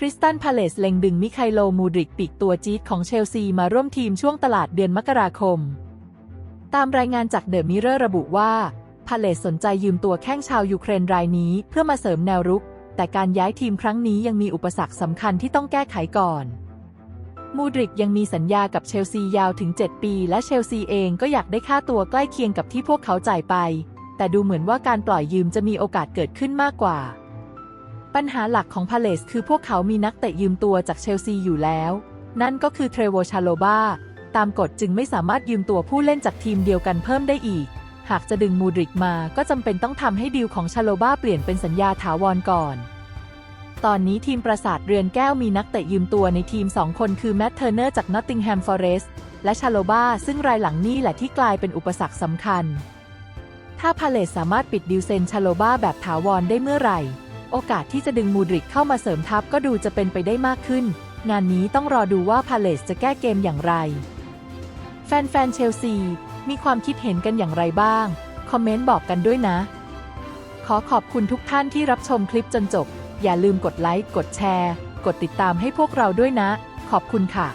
คริสตันพาเลสเล็งดึงมิไคโลมูดริกปีกตัวจี๊ดของเชลซีมาร่วมทีมช่วงตลาดเดือนมกราคม ตามรายงานจากเดอะมิเรอร์ระบุว่า พาเลสสนใจยืมตัวแข้งชาวยูเครนรายนี้เพื่อมาเสริมแนวรุก แต่การย้ายทีมครั้งนี้ยังมีอุปสรรคสำคัญที่ต้องแก้ไขก่อน มูดริกยังมีสัญญากับเชลซียาวถึง 7 ปี และเชลซีเองก็อยากได้ค่าตัวใกล้เคียงกับที่พวกเขาจ่ายไป แต่ดูเหมือนว่าการปล่อยยืมจะมีโอกาสเกิดขึ้นมากกว่า ปัญหาหลักของพาเลสคือพวกเขามีนักเตะยืมตัวจากเชลซีอยู่แล้ว นั่นก็คือเทรโวชาโลบาตามกฎจึงไม่สามารถยืมตัวผู้เล่นจากทีมเดียวกันเพิ่มได้อีก หากจะดึงมูดริกมาก็จำเป็นต้องทำให้ดีลของชาโลบาเปลี่ยนเป็นสัญญาถาวรก่อน ตอนนี้ทีมประสาทเรือนแก้วมีนักเตะยืมตัวในทีม 2 คนคือแมตเทอร์เนอร์จากนอตติงแฮมฟอเรสต์และชาโลบาซึ่งรายหลังนี่แหละที่กลายเป็นอุปสรรคสำคัญ ถ้าพาเลสสามารถปิดดิวเซนชาโลบาแบบถาวรได้เมื่อไหร่ โอกาสที่จะดึงมูดริกเข้ามาเสริมทัพก็ดูจะเป็นไปได้มากขึ้น งานนี้ต้องรอดูว่าพาเลสจะแก้เกมอย่างไร แฟนๆเชลซี มีความคิดเห็นกันอย่างไรบ้าง คอมเมนต์บอกกันด้วยนะ ขอขอบคุณทุกท่านที่รับชมคลิปจนจบ อย่าลืมกดไลค์ กดแชร์ กดติดตามให้พวกเราด้วยนะ ขอบคุณค่ะ